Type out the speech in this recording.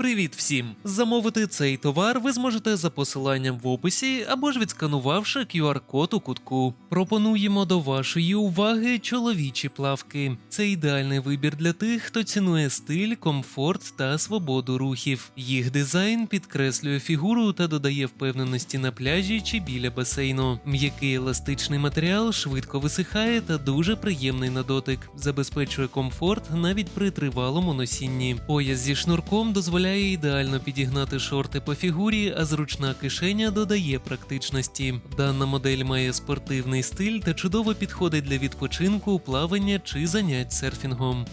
Привіт всім! Замовити цей товар ви зможете за посиланням в описі або ж відсканувавши QR-код у кутку. Пропонуємо до вашої уваги чоловічі плавки. Це ідеальний вибір для тих, хто цінує стиль, комфорт та свободу рухів. Їх дизайн підкреслює фігуру та додає впевненості на пляжі чи біля басейну. М'який еластичний матеріал швидко висихає та дуже приємний на дотик, забезпечує комфорт навіть при тривалому носінні. Пояс зі шнурком дозволяє ідеально підігнати шорти по фігурі, а зручна кишеня додає практичності. Дана модель має спортивний стиль та чудово підходить для відпочинку, плавання чи занять серфінгом.